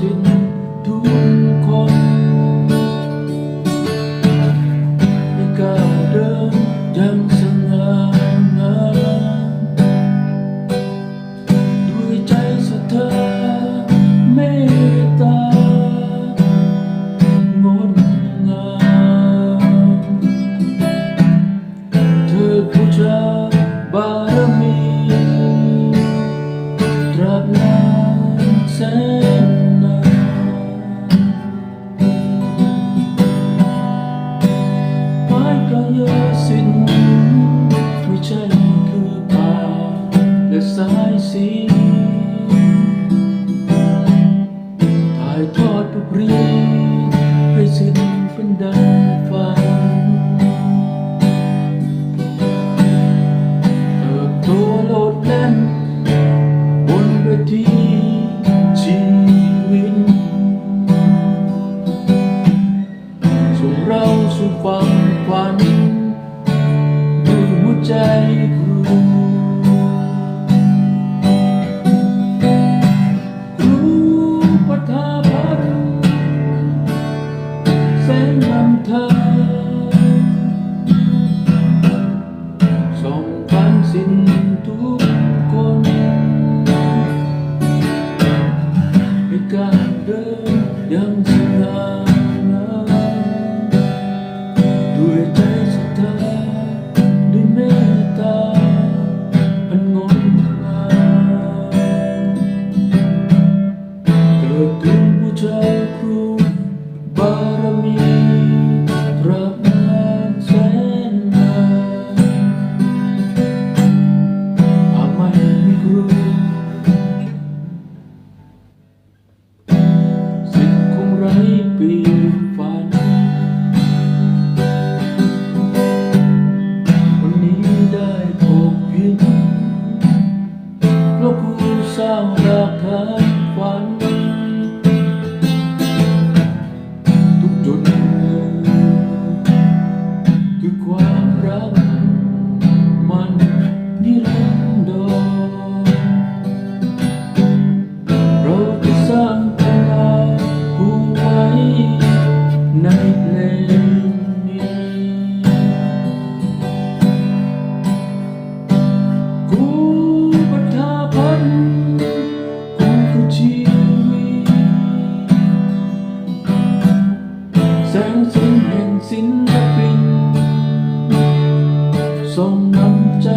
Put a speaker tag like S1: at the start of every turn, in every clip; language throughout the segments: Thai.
S1: xin thu con ุดความฝันด้หัวใจกูรู้ปัทาพัดแสงนำทางสองผ่นสิ้นทุกคนให้การเดินยัง ส่งน้ำใจ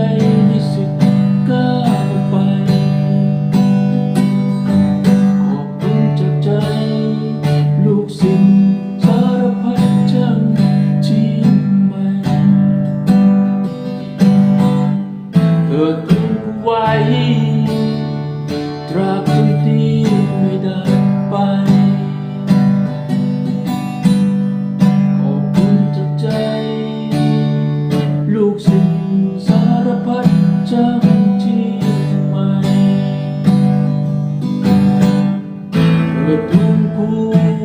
S1: กิดทุนคู่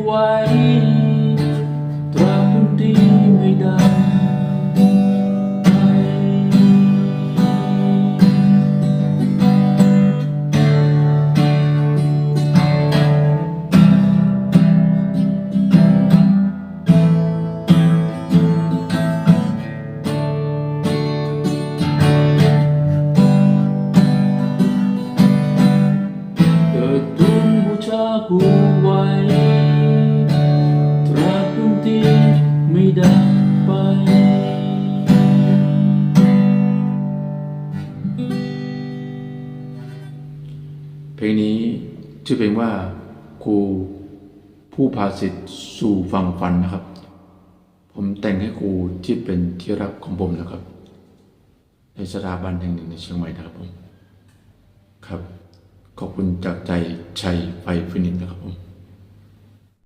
S1: ไว้ตราบดนตรีไม่ดังไป
S2: เพลงนี้ชื่อเพลงว่าครูผู้พาสิทธิ์สู่ฝั่งฝันนะครับ ผมแต่งให้ครูที่เป็นที่รักของผมนะครับ ในสถาบันแห่งหนึ่งในเชียงใหม่นะครับผมครับ ขอบคุณจากใจชัยไฟฟินิตนะครับผม